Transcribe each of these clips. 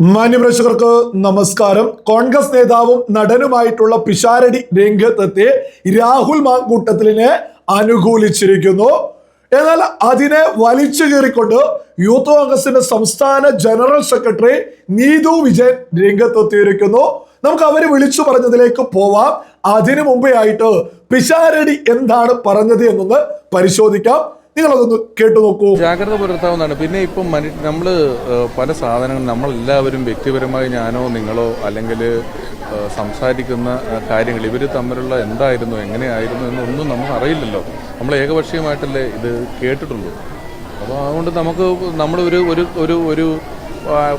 മാന്യപ്രേക്ഷകർക്ക് നമസ്കാരം. കോൺഗ്രസ് നേതാവും നടനുമായിട്ടുള്ള പിഷാരടി രംഗത്തെത്തി രാഹുൽ മാങ്കൂട്ടത്തിലിനെ അനുകൂലിച്ചിരിക്കുന്നു. എന്നാൽ അതിനെ വലിച്ചു കീറിക്കൊണ്ട് യൂത്ത് കോൺഗ്രസിന്റെ സംസ്ഥാന ജനറൽ സെക്രട്ടറി നീതു വിജയൻ രംഗത്തെത്തിയിരിക്കുന്നു. നമുക്ക് അവർ വിളിച്ചു പറഞ്ഞതിലേക്ക് പോവാം. അതിനു മുമ്പേ ആയിട്ട് പിഷാരടി എന്താണ് പറഞ്ഞത് എന്നൊന്ന് പരിശോധിക്കാം. നിങ്ങളതൊന്ന് കേട്ടു നോക്കൂ. ജാഗ്രത പുലർത്താവുന്നതാണ്. പിന്നെ ഇപ്പം മനു നമ്മൾ പല സാധനങ്ങൾ നമ്മളെല്ലാവരും വ്യക്തിപരമായി ഞാനോ നിങ്ങളോ അല്ലെങ്കിൽ സംസാരിക്കുന്ന കാര്യങ്ങൾ ഇവർ തമ്മിലുള്ള എന്തായിരുന്നു എങ്ങനെയായിരുന്നു എന്നൊന്നും നമുക്ക് അറിയില്ലല്ലോ. നമ്മൾ ഏകപക്ഷീയമായിട്ടല്ലേ ഇത് കേട്ടിട്ടുള്ളൂ. അപ്പോൾ അതുകൊണ്ട് നമുക്ക് നമ്മളൊരു ഒരു ഒരു ഒരു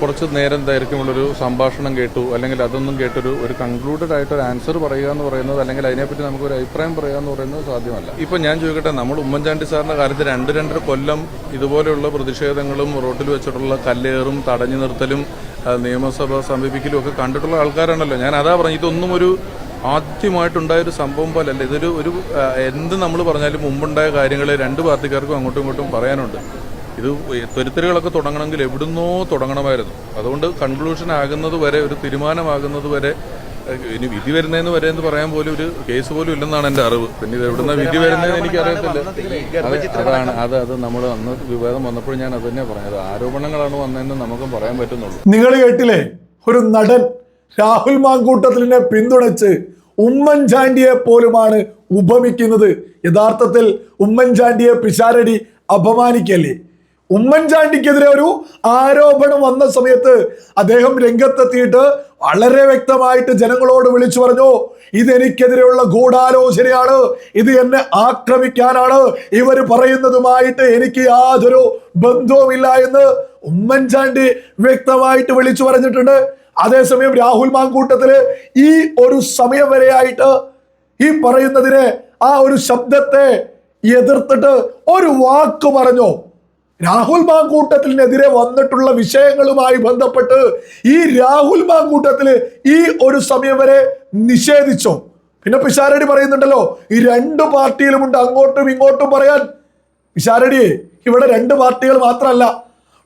കുറച്ച് നേരം ദൈർഘ്യമുള്ളൊരു സംഭാഷണം കേട്ടു. അല്ലെങ്കിൽ അതൊന്നും കേട്ടൊരു ഒരു കൺക്ലൂഡഡ് ആയിട്ട് ഒരു ആൻസർ പറയുക എന്ന് പറയുന്നത് അല്ലെങ്കിൽ അതിനെപ്പറ്റി നമുക്ക് ഒരു അഭിപ്രായം പറയുക എന്ന് പറയുന്നത് സാധ്യമല്ല. ഇപ്പം ഞാൻ ചോദിക്കട്ടെ നമ്മൾ ഉമ്മൻചാണ്ടി സാറിന്റെ കാര്യത്തിൽ രണ്ട് രണ്ടര കൊല്ലം ഇതുപോലെയുള്ള പ്രതിഷേധങ്ങളും റോട്ടിൽ വെച്ചിട്ടുള്ള കല്ലേറും തടഞ്ഞു നിർത്തലും നിയമസഭ സമീപിക്കലും ഒക്കെ കണ്ടിട്ടുള്ള ആൾക്കാരാണല്ലോ. ഞാൻ അതാ പറഞ്ഞു ഇതൊന്നും ഒരു ആദ്യമായിട്ടുണ്ടായ ഒരു സംഭവം പോലല്ല. ഇതൊരു ഒരു എന്ത് നമ്മൾ പറഞ്ഞാലും മുമ്പുണ്ടായ കാര്യങ്ങൾ രണ്ട് പാർട്ടിക്കാർക്കും അങ്ങോട്ടും ഇങ്ങോട്ടും പറയാനുണ്ട്. ഇത് തുരുത്തലുകളൊക്കെ തുടങ്ങണമെങ്കിൽ എവിടുന്നോ തുടങ്ങണമായിരുന്നു. അതുകൊണ്ട് കൺക്ലൂഷൻ ആകുന്നത് വരെ ഒരു തീരുമാനമാകുന്നത് വരെ ഇനി വിധി വരുന്നതെന്ന് വരെ എന്ന് പറയാൻ പോലും ഒരു കേസ് പോലും ഇല്ലെന്നാണ് എന്റെ അറിവ്. പിന്നെ ഇത് എവിടുന്ന വിധി വരുന്നതെന്ന് എനിക്ക് അറിയത്തില്ല അതാണ് അത് അത് നമ്മൾ അന്ന് വിവാദം വന്നപ്പോൾ ഞാൻ അത് തന്നെ പറഞ്ഞത്. ആരോപണങ്ങളാണ് വന്നതെന്ന് നമുക്കും പറയാൻ പറ്റുന്നുള്ളൂ. നിങ്ങൾ കേട്ടില്ലേ ഒരു നടൻ രാഹുൽ മാങ്കൂട്ടത്തിലിനെ പിന്തുണച്ച് ഉമ്മൻചാണ്ടിയെ പോലുമാണ് ഉപമിക്കുന്നത്. യഥാർത്ഥത്തിൽ ഉമ്മൻചാണ്ടിയെ പിഷാരടി അപമാനിക്കല്ലേ? ഉമ്മൻചാണ്ടിക്കെതിരെ ഒരു ആരോപണം വന്ന സമയത്ത് അദ്ദേഹം രംഗത്തെത്തിയിട്ട് വളരെ വ്യക്തമായിട്ട് ജനങ്ങളോട് വിളിച്ചു പറഞ്ഞു ഇതെനിക്കെതിരെയുള്ള ഗൂഢാലോചനയാണ്. ഇത് എന്നെ ആക്രമിക്കാനാണ്. ഇവർ പറയുന്നതുമായിട്ട് എനിക്ക് യാതൊരു ബന്ധവുമില്ല എന്ന് ഉമ്മൻചാണ്ടി വ്യക്തമായിട്ട് വിളിച്ചു പറഞ്ഞിട്ടുണ്ട്. അതേസമയം രാഹുൽ മാങ്കൂട്ടത്തിൽ ഈ ഒരു സമയം വരെയായിട്ട് ഈ പറയുന്നതിനെ ആ ഒരു ശബ്ദത്തെ എതിർത്തിട്ട് ഒരു വാക്ക് പറഞ്ഞോ. രാഹുൽ മാങ്കൂട്ടത്തിനെതിരെ വന്നിട്ടുള്ള വിഷയങ്ങളുമായി ബന്ധപ്പെട്ട് ഈ രാഹുൽ മാങ്കൂട്ടത്തിൽ ഈ ഒരു സമയം വരെ നിഷേധിച്ചോ. പിന്നെ പിഷാരടി പറയുന്നുണ്ടല്ലോ ഈ രണ്ട് പാർട്ടിയിലുമുണ്ട് അങ്ങോട്ടും ഇങ്ങോട്ടും പറയാൻ. പിഷാരടി ഇവിടെ രണ്ട് പാർട്ടികൾ മാത്രമല്ല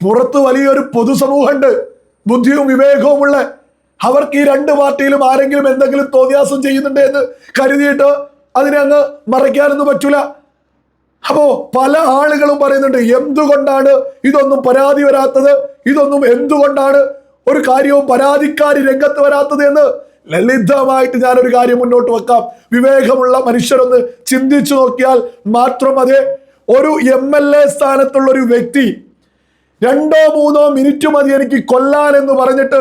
പുറത്ത് വലിയൊരു പൊതുസമൂഹമുണ്ട് ബുദ്ധിയും വിവേകവുമുള്ള. അവർക്ക് ഈ രണ്ട് പാർട്ടിയിലും ആരെങ്കിലും എന്തെങ്കിലും തോന്നിയാസം ചെയ്യുന്നുണ്ട് എന്ന് കരുതിയിട്ട് അതിനെ അങ്ങ് മറയ്ക്കാനൊന്നും പറ്റൂല. അപ്പോ പല ആളുകളും പറയുന്നുണ്ട് എന്തുകൊണ്ടാണ് ഇതൊന്നും പരാതി വരാത്തത്? ഇതൊന്നും എന്തുകൊണ്ടാണ് ഒരു കാര്യവും പരാതിക്കാരി രംഗത്ത് വരാത്തത്? എന്ന് ലളിതമായിട്ട് ഞാനൊരു കാര്യം മുന്നോട്ട് വെക്കാം. വിവേകമുള്ള മനുഷ്യരൊന്ന് ചിന്തിച്ചു നോക്കിയാൽ മാത്രം അതെ ഒരു എം എൽ എ സ്ഥാനത്തുള്ള ഒരു വ്യക്തി രണ്ടോ മൂന്നോ മിനിറ്റ് മതി എനിക്ക് കൊല്ലാൻ എന്ന് പറഞ്ഞിട്ട്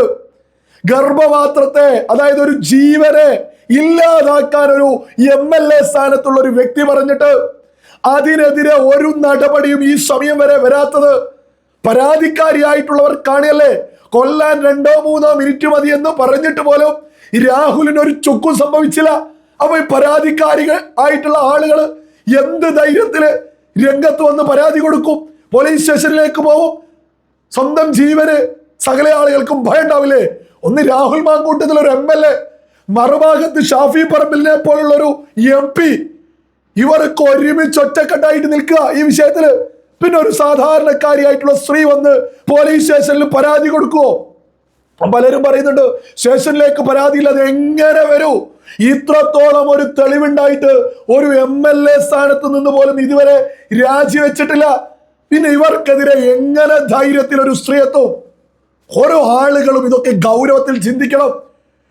ഗർഭപാത്രത്തെ അതായത് ഒരു ജീവനെ ഇല്ലാതാക്കാൻ ഒരു എം എൽ എ സ്ഥാനത്തുള്ള ഒരു വ്യക്തി പറഞ്ഞിട്ട് അതിനെതിരെ ഒരു നടപടിയും ഈ സമയം വരെ വരാത്തത് പരാതിക്കാരിയായിട്ടുള്ളവർ കാണിയല്ലേ കൊല്ലാൻ രണ്ടോ മൂന്നോ മിനിറ്റ് മതി എന്ന് പറഞ്ഞിട്ട് പോലും രാഹുലിന് ഒരു ചുക്കും സംഭവിച്ചില്ല. അപ്പൊ ഈ പരാതിക്കാരികൾ ആയിട്ടുള്ള ആളുകൾ എന്ത് ധൈര്യത്തിൽ രംഗത്ത് വന്ന് പരാതി കൊടുക്കും? പോലീസ് സ്റ്റേഷനിലേക്ക് പോവും സ്വന്തം ജീവന് സകല ആളുകൾക്കും ഭയം ഉണ്ടാവില്ലേ? ഒന്ന് രാഹുൽ മാങ്കൂട്ടത്തിൽ ഒരു എം എൽ എ മറുഭാഗത്ത് ഷാഫി പറമ്പിലിനെ പോലുള്ള ഒരു എം പി ഇവർക്ക് ഒരുമിച്ച് ഒറ്റക്കെട്ടായിട്ട് നിൽക്കുക ഈ വിഷയത്തിൽ പിന്നെ ഒരു സാധാരണക്കാരിയായിട്ടുള്ള സ്ത്രീ വന്ന് പോലീസ് സ്റ്റേഷനിൽ പരാതി കൊടുക്കുവോ? പലരും പറയുന്നുണ്ട് സ്റ്റേഷനിലേക്ക് പരാതിയില്ലാതെ എങ്ങനെ വരൂ? ഇത്രത്തോളം ഒരു തെളിവുണ്ടായിട്ട് ഒരു എം എൽ എ സ്ഥാനത്ത് നിന്ന് പോലും ഇതുവരെ രാജിവെച്ചിട്ടില്ല. പിന്നെ ഇവർക്കെതിരെ എങ്ങനെ ധൈര്യത്തിൽ ഒരു സ്ത്രീ എത്തും? ഓരോ ആളുകളും ഇതൊക്കെ ഗൗരവത്തിൽ ചിന്തിക്കണം.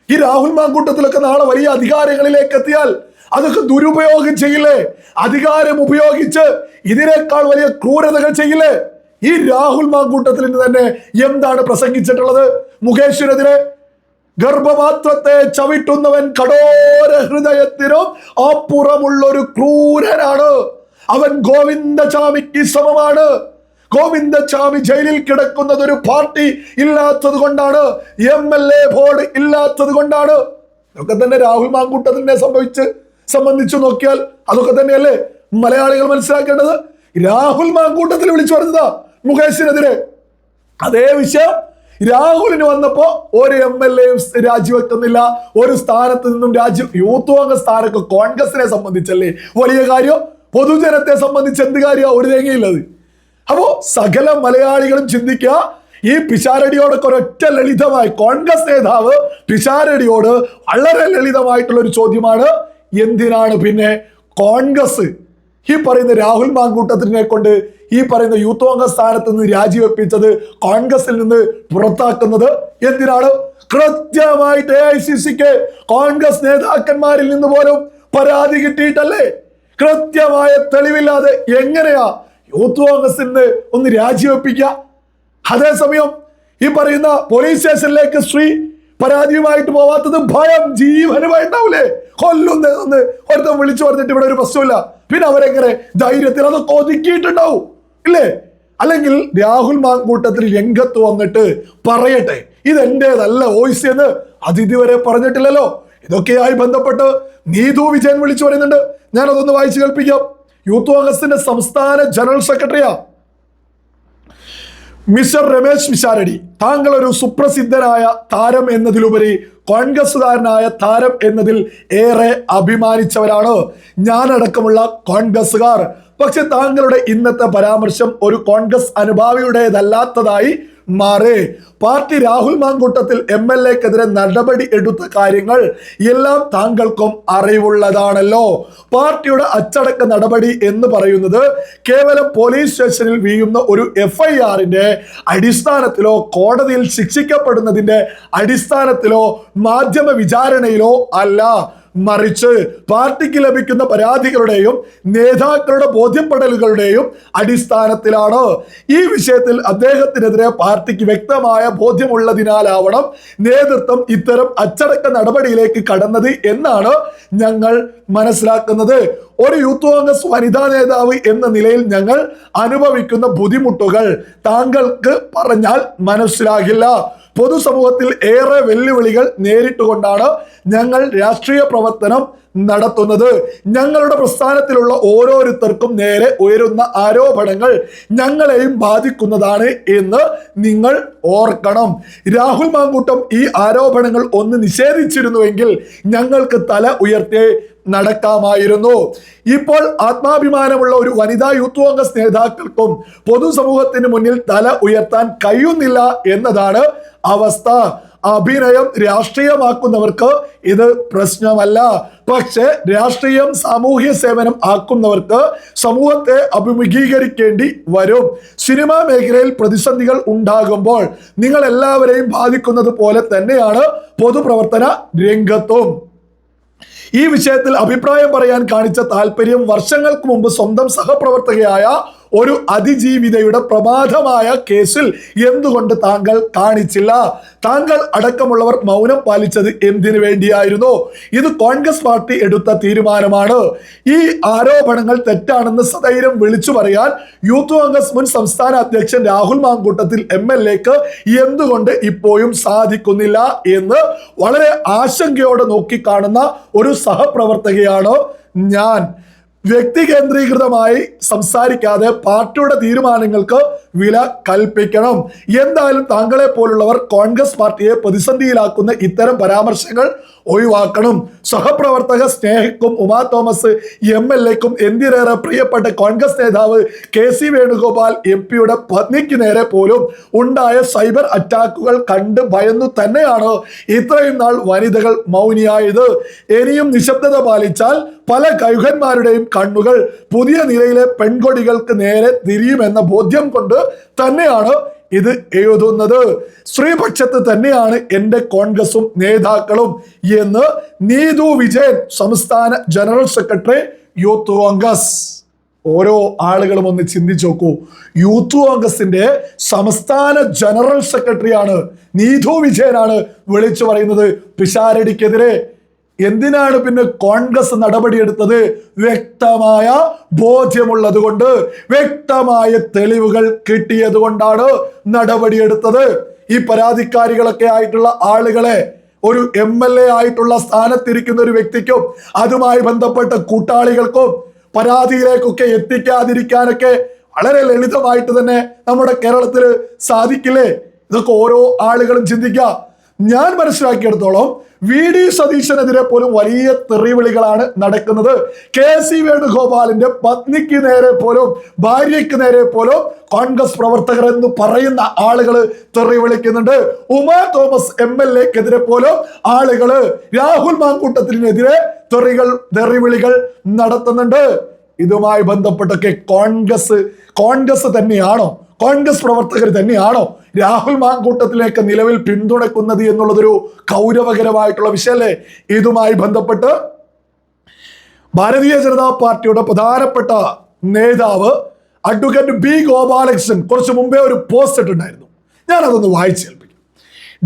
ഈ രാഹുൽ മാങ്കൂട്ടത്തിലൊക്കെ നാളെ വലിയ അധികാരങ്ങളിലേക്ക് എത്തിയാൽ അതൊക്കെ ദുരുപയോഗം ചെയ്യില്ലേ? അധികാരം ഉപയോഗിച്ച് ഇതിനേക്കാൾ വലിയ ക്രൂരതകൾ ചെയ്യില്ലേ? ഈ രാഹുൽ മാങ്കൂട്ടത്തിൽ തന്നെ എന്താണ് പ്രസംഗിച്ചിട്ടുള്ളത്? മുകേഷിനെതിരെ ഗർഭപാത്രത്തെ ചവിട്ടുന്നവൻ കടോര ഹൃദയത്തിനും അപ്പുറമുള്ള ഒരു ക്രൂരനാണ്. അവൻ ഗോവിന്ദചാമിക്ക് സമമാണ്. ഗോവിന്ദചാമി ജയിലിൽ കിടക്കുന്നത് ഒരു പാർട്ടി ഇല്ലാത്തത് കൊണ്ടാണ്. എം എൽ എ ബോർഡ് ഇല്ലാത്തത് കൊണ്ടാണ്. ഇതൊക്കെ തന്നെ രാഹുൽ മാങ്കൂട്ടത്തിനെ സംഭവിച്ച് സംബന്ധിച്ചു നോക്കിയാൽ അതൊക്കെ തന്നെയല്ലേ? മലയാളികൾ മനസ്സിലാക്കേണ്ടത്? രാഹുൽ മാങ്കൂട്ടത്തിൽ വിളിച്ചു പറഞ്ഞതാ മുകേഷിനെതിരെ. അതേ വിഷയം. രാഹുലിന് വന്നപ്പോ ഒരു എം എൽ എയും രാജിവെക്കുന്നില്ല. ഒരു സ്ഥാനത്ത് നിന്നും രാജി യൂത്ത് കോൺഗ്രസ് സ്ഥാനമൊക്കെ കോൺഗ്രസിനെ സംബന്ധിച്ചല്ലേ? വലിയ കാര്യം. പൊതുജനത്തെ സംബന്ധിച്ച് എന്ത് കാര്യമാണ് ഒരു തേങ്ങയില്ലത് അപ്പോ സകല മലയാളികളും ചിന്തിക്കുക ഈ പിഷാരടിയോടൊക്കെ ഒരൊറ്റ ലളിതമായി കോൺഗ്രസ് നേതാവ് പിഷാരടിയോട് വളരെ ലളിതമായിട്ടുള്ള ഒരു ചോദ്യമാണ്. എന്തിനാണ് പിന്നെ കോൺഗ്രസ്? ഈ പറയുന്ന രാഹുൽ മാങ്കൂട്ടത്തിനെ കൊണ്ട് ഈ പറയുന്ന യൂത്ത് കോൺഗ്രസ് സ്ഥാനത്ത് നിന്ന് രാജിവെപ്പിച്ചത് കോൺഗ്രസിൽ നിന്ന് പുറത്താക്കുന്നത് എന്തിനാണ്? കൃത്യമായിട്ട് എ ഐ സി സിക്ക് കോൺഗ്രസ് നേതാക്കന്മാരിൽ നിന്ന് പോലും പരാതി കിട്ടിയിട്ടല്ലേ? കൃത്യമായ തെളിവില്ലാതെ എങ്ങനെയാ യൂത്ത് കോൺഗ്രസിൽ നിന്ന് ഒന്ന് രാജിവെപ്പിക്കുക? അതേസമയം ഈ പറയുന്ന പോലീസ് സ്റ്റേഷനിലേക്ക് സ്ത്രീ പരാതിയുമായിട്ട് പോവാത്തത് ഭയം ജീവനുമായിട്ടാവൂലേ കൊല്ലുന്ന ഒന്ന് ഒരുത്തം വിളിച്ചു പറഞ്ഞിട്ട് ഇവിടെ ഒരു പ്രശ്നമില്ല പിന്നെ അവരെങ്ങനെ ധൈര്യത്തിൽ അത് ഒതുക്കിയിട്ടുണ്ടാവും? ഇല്ലേ? അല്ലെങ്കിൽ രാഹുൽ മാങ്കൂട്ടത്തിൽ രംഗത്ത് വന്നിട്ട് പറയട്ടെ ഇതെന്റേതല്ല വോയിസ് എന്ന് അത് ഇതുവരെ പറഞ്ഞിട്ടില്ലല്ലോ. ഇതൊക്കെയായി ബന്ധപ്പെട്ട് നീതു വിജയൻ വിളിച്ചു പറയുന്നുണ്ട്. ഞാൻ അതൊന്ന് വായിച്ചു കേൾപ്പിക്കാം. യൂത്ത് കോൺഗ്രസിന്റെ സംസ്ഥാന ജനറൽ സെക്രട്ടറിയാ. മിസ്റ്റർ രമേശ് വിശാരടി താങ്കൾ ഒരു സുപ്രസിദ്ധനായ താരം എന്നതിലുപരി കോൺഗ്രസുകാരനായ താരം എന്നതിൽ ഏറെ അഭിമാനിച്ചവരാണ് ഞാനടക്കമുള്ള കോൺഗ്രസ്സുകാർ. പക്ഷെ താങ്കളുടെ ഇന്നത്തെ പരാമർശം ഒരു കോൺഗ്രസ് അനുഭാവിയുടേതല്ലാത്തതായി മാറി. Party Rahul Mamkootathil M L എക്കെതിരെ നടപടി എടുത്ത കാര്യങ്ങൾ എല്ലാം താങ്കൾക്കും അറിവുള്ളതാണല്ലോ. പാർട്ടിയുടെ അച്ചടക്ക നടപടി എന്ന് പറയുന്നത് കേവലം പോലീസ് സ്റ്റേഷനിൽ വീഴുന്ന ഒരു എഫ് ഐ അടിസ്ഥാനത്തിലോ കോടതിയിൽ ശിക്ഷിക്കപ്പെടുന്നതിന്റെ അടിസ്ഥാനത്തിലോ മാധ്യമ വിചാരണയിലോ അല്ല. മറിച്ച് പാർട്ടിക്ക് ലഭിക്കുന്ന പരാതികളുടെയും നേതാക്കളുടെ ബോധ്യപ്പെടലുകളുടെയും അടിസ്ഥാനത്തിലാണ് ഈ വിഷയത്തിൽ അദ്ദേഹത്തിനെതിരെ പാർട്ടിക്ക് വ്യക്തമായ ബോധ്യമുള്ളതിനാലാവണം നേതൃത്വം ഇത്തരം അച്ചടക്ക നടപടിയിലേക്ക് കടന്നത് എന്നാണ് ഞങ്ങൾ മനസ്സിലാക്കുന്നത്. ഒരു യൂത്ത് കോൺഗ്രസ് വനിതാ നേതാവ് എന്ന നിലയിൽ ഞങ്ങൾ അനുഭവിക്കുന്ന ബുദ്ധിമുട്ടുകൾ താങ്കൾക്ക് പറഞ്ഞാൽ മനസ്സിലാകില്ല. പൊതുസമൂഹത്തിൽ ഏറെ വെല്ലുവിളികൾ നേരിട്ടുകൊണ്ടാണ് ഞങ്ങൾ രാഷ്ട്രീയ പ്രവർത്തനം നടത്തുന്നത്. ഞങ്ങളുടെ പ്രസ്ഥാനത്തിലുള്ള ഓരോരുത്തർക്കും നേരെ ഉയരുന്ന ആരോപണങ്ങൾ ഞങ്ങളെയും ബാധിക്കുന്നതാണ് എന്ന് നിങ്ങൾ ഓർക്കണം. രാഹുൽ മാങ്കൂട്ടം ഈ ആരോപണങ്ങൾ ഒന്ന് നിഷേധിച്ചിരുന്നുവെങ്കിൽ ഞങ്ങൾക്ക് തല ഉയർത്തി നടക്കാമായിരുന്നു. ഇപ്പോൾ ആത്മാഭിമാനമുള്ള ഒരു വനിതാ യൂത്ത് കോൺഗ്രസ് നേതാക്കൾക്കും പൊതുസമൂഹത്തിന് മുന്നിൽ തല ഉയർത്താൻ കഴിയുന്നില്ല എന്നതാണ് അവസ്ഥ. അഭിനയം രാഷ്ട്രീയമാക്കുന്നവർക്ക് ഇത് പ്രശ്നമല്ല. പക്ഷെ രാഷ്ട്രീയം സാമൂഹ്യ സേവനം ആക്കുന്നവർക്ക് സമൂഹത്തെ അഭിമുഖീകരിക്കേണ്ടി വരും. സിനിമാ മേഖലയിൽ പ്രതിസന്ധികൾ ഉണ്ടാകുമ്പോൾ നിങ്ങൾ എല്ലാവരെയും ബാധിക്കുന്നത് പോലെ തന്നെയാണ് പൊതുപ്രവർത്തന രംഗത്തും. ഈ വിഷയത്തിൽ അഭിപ്രായം പറയാൻ കാണിച്ച താല്പര്യം വർഷങ്ങൾക്ക് മുമ്പ് സ്വന്തം സഹപ്രവർത്തകയായ ഒരു അതിജീവിതയുടെ പ്രമാദമായ കേസിൽ എന്തുകൊണ്ട് താങ്കൾ കാണിച്ചില്ല? താങ്കൾ അടക്കമുള്ളവർ മൗനം പാലിച്ചത് എന്തിനു വേണ്ടിയായിരുന്നു? ഇത് കോൺഗ്രസ് പാർട്ടി എടുത്ത തീരുമാനമാണ്. ഈ ആരോപണങ്ങൾ തെറ്റാണെന്ന് സധൈര്യം വിളിച്ചു പറയാൻ യൂത്ത് കോൺഗ്രസ് മുൻ സംസ്ഥാന അധ്യക്ഷൻ രാഹുൽ മാങ്കൂട്ടത്തിൽ എം എൽ എക്ക് എന്തുകൊണ്ട് ഇപ്പോഴും സാധിക്കുന്നില്ല എന്ന് വളരെ ആശങ്കയോടെ നോക്കിക്കാണുന്ന ഒരു സഹപ്രവർത്തകയാണ് ഞാൻ. വ്യക്തി കേന്ദ്രീകൃതമായി സംസാരിക്കാതെ പാർട്ടിയുടെ തീരുമാനങ്ങൾക്ക് വില കൽപ്പിക്കണം. എന്തായാലും താങ്കളെ പോലുള്ളവർ കോൺഗ്രസ് പാർട്ടിയെ പ്രതിസന്ധിയിലാക്കുന്ന ഇത്തരം പരാമർശങ്ങൾ ഒഴിവാക്കണം. സഹപ്രവർത്തക സ്നേഹക്കും ഉമാ തോമസ് എം എൽ എക്കും എന്തിനേറെ പ്രിയപ്പെട്ട കോൺഗ്രസ് നേതാവ് കെ സി വേണുഗോപാൽ എം പിയുടെ പത്നിക്ക് നേരെ പോലും ഉണ്ടായ സൈബർ അറ്റാക്കുകൾ കണ്ട് ഭയന്നു തന്നെയാണ് ഇത്രയും നാൾ വനിതകൾ മൗനിയായത്? ഇനിയും നിശബ്ദത പാലിച്ചാൽ പല കൈകന്മാരുടെയും കണ്ണുകൾ പുതിയ നിലയിലെ പെൺകൊടികൾക്ക് നേരെ തിരിയുമെന്ന ബോധ്യം കൊണ്ട് തന്നെയാണ് ഇത് എഴുതുന്നത്. സ്ത്രീപക്ഷത്ത് തന്നെയാണ് എന്റെ കോൺഗ്രസും നേതാക്കളും എന്ന് നീതു വിജയൻ സംസ്ഥാന ജനറൽ സെക്രട്ടറി യൂത്ത് കോൺഗ്രസ്. ഓരോ ആളുകളും ഒന്ന് ചിന്തിച്ചു നോക്കൂ. യൂത്ത് കോൺഗ്രസിന്റെ സംസ്ഥാന ജനറൽ സെക്രട്ടറിയാണ് നീതു വിജയനാണ് വിളിച്ചു പറയുന്നത്. പിഷാരടിക്കെതിരെ എന്തിനാണ് പിന്നെ കോൺഗ്രസ് നടപടിയെടുത്തത്? വ്യക്തമായ ബോധ്യമുള്ളത് കൊണ്ട് വ്യക്തമായ തെളിവുകൾ കിട്ടിയത് കൊണ്ടാണ് നടപടിയെടുത്തത്. ഈ പരാതിക്കാരികളൊക്കെ ആയിട്ടുള്ള ആളുകളെ ഒരു എം എൽ എ ആയിട്ടുള്ള സ്ഥാനത്തിരിക്കുന്ന ഒരു വ്യക്തിക്കും അതുമായി ബന്ധപ്പെട്ട കൂട്ടാളികൾക്കും പരാതിയിലേക്കൊക്കെ എത്തിക്കാതിരിക്കാനൊക്കെ വളരെ ലളിതമായിട്ട് തന്നെ നമ്മുടെ കേരളത്തിൽ സാധിക്കില്ലേ? ഇതൊക്കെ ഓരോ ആളുകളും ചിന്തിക്കുക. ഞാൻ മനസ്സിലാക്കിയെടുത്തോളം വി ഡി സതീശനെതിരെ പോലും വലിയ തെറിവിളികളാണ് നടക്കുന്നത്. കെ സി വേണുഗോപാലിന്റെ പത്നിക്ക് നേരെ പോലും ഭാര്യയ്ക്ക് നേരെ പോലും കോൺഗ്രസ് പ്രവർത്തകർ എന്ന് പറയുന്ന ആളുകൾ തെറി വിളിക്കുന്നുണ്ട് ഉമാ തോമസ് എം എൽ എക്കെതിരെ പോലും ആളുകൾ രാഹുൽ മാങ്കൂട്ടത്തിനെതിരെ തെറികൾ തെറിവിളികൾ നടത്തുന്നുണ്ട്. ഇതുമായി ബന്ധപ്പെട്ടൊക്കെ കോൺഗ്രസ് കോൺഗ്രസ് തന്നെയാണോ കോൺഗ്രസ് പ്രവർത്തകർ തന്നെയാണോ രാഹുൽ മാങ്കൂട്ടത്തിലേക്ക് നിലവിൽ പിന്തുണക്കുന്നത് എന്നുള്ളതൊരു കൗരവകരമായിട്ടുള്ള വിഷയമല്ലേ? ഇതുമായി ബന്ധപ്പെട്ട് ഭാരതീയ ജനതാ പാർട്ടിയുടെ പ്രധാനപ്പെട്ട നേതാവ് അഡ്വക്കേറ്റ് ബി ഗോപാലകൃഷ്ണൻ കുറച്ച് മുമ്പേ ഒരു പോസ്റ്റ് ഇട്ടുണ്ടായിരുന്നു ഞാൻ അതൊന്ന് വായിച്ചേൽപ്പിക്കും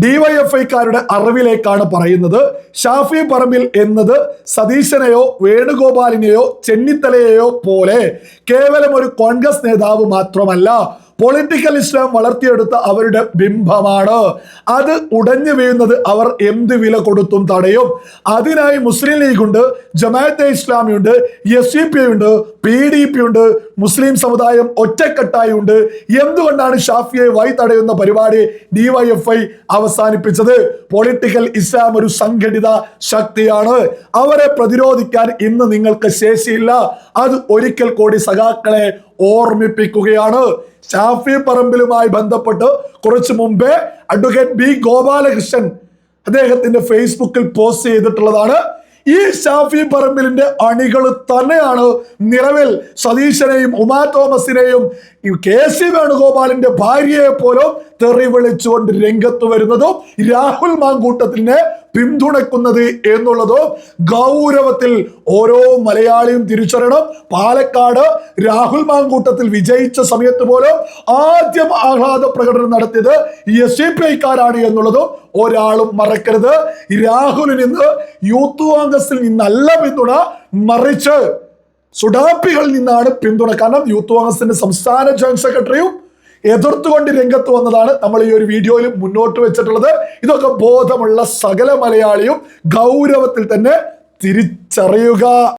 ഡിവൈഎഫ്ഐക്കാരുടെ അറിവിലേക്കാണ് പറയുന്നത് ഷാഫി പറമ്പിൽ എന്നത് സതീശനെയോ വേണുഗോപാലിനെയോ ചെന്നിത്തലയെയോ പോലെ കേവലം ഒരു കോൺഗ്രസ് നേതാവ് മാത്രമല്ല പൊളിറ്റിക്കൽ ഇസ്ലാം വളർത്തിയെടുത്ത അവരുടെ ബിംബമാണ്. അത് ഉടഞ്ഞു വീഴുന്നത് അവർ എന്ത് വില കൊടുത്തും തടയും. അതിനായി മുസ്ലിം ലീഗ് ഉണ്ട് ജമാഅത്തെ ഇസ്ലാമിയുണ്ട് എസ് സി പി ഉണ്ട് പി ഡി പി ഉണ്ട് മുസ്ലിം സമുദായം ഒറ്റക്കെട്ടായി ഉണ്ട് എന്തുകൊണ്ടാണ് ഷാഫിയെ വൈ തടയുന്ന പരിപാടി ഡിവൈഎഫ്ഐ അവസാനിപ്പിച്ചത്? പൊളിറ്റിക്കൽ ഇസ്ലാം ഒരു സംഘടിത ശക്തിയാണ്. അവരെ പ്രതിരോധിക്കാൻ ഇന്ന് നിങ്ങൾക്ക് ശേഷിയില്ല. അത് ഒരിക്കൽ കൂടി സഖാക്കളെ ഓർമ്മിപ്പിക്കുകയാണ്. ഷാഫി പറമ്പിലുമായി ബന്ധപ്പെട്ട് കുറച്ചു മുമ്പേ അഡ്വക്കേറ്റ് ബി ഗോപാലകൃഷ്ണൻ അദ്ദേഹത്തിന്റെ ഫേസ്ബുക്കിൽ പോസ്റ്റ് ചെയ്തിട്ടുള്ളതാണ്. ഈ ഷാഫി പറമ്പിലിന്റെ അണികൾ തന്നെയാണ് നിലവിൽ സതീശനെയും ഉമാ തോമസിനെയും കെ സി വേണുഗോപാലിന്റെ ഭാര്യയെ പോലും തെറി വിളിച്ചുകൊണ്ട് രംഗത്ത് വരുന്നതും രാഹുൽ മാങ്കൂട്ടത്തിനെ പിന്തുണക്കുന്നത് എന്നുള്ളത് ഗൗരവത്തിൽ ഓരോ മലയാളിയും തിരിച്ചറിയണം. പാലക്കാട് രാഹുൽ മാങ്കൂട്ടത്തിൽ വിജയിച്ച സമയത്ത് പോലും ആദ്യം ആഹ്ലാദ പ്രകടനം നടത്തിയത് എസ് സി പി ഐക്കാരാണ് എന്നുള്ളതും ഒരാളും മറക്കരുത്. രാഹുലിന് ഇന്ന് യൂത്ത് കോൺഗ്രസിൽ നിന്നല്ല പിന്തുണ മറിച്ച് സുഡാപ്പികളിൽ നിന്നാണ് പിന്തുണ. കാരണം യൂത്ത് കോൺഗ്രസിന്റെ സംസ്ഥാന ജോയിന്റ് സെക്രട്ടറിയും എതിർത്തുകൊണ്ട് രംഗത്ത് വന്നതാണ് നമ്മൾ ഈ ഒരു വീഡിയോയിൽ മുന്നോട്ട് വെച്ചിട്ടുള്ളത്. ഇതൊക്കെ ബോധമുള്ള സകല മലയാളിയും ഗൗരവത്തിൽ തന്നെ തിരിച്ചറിയുക.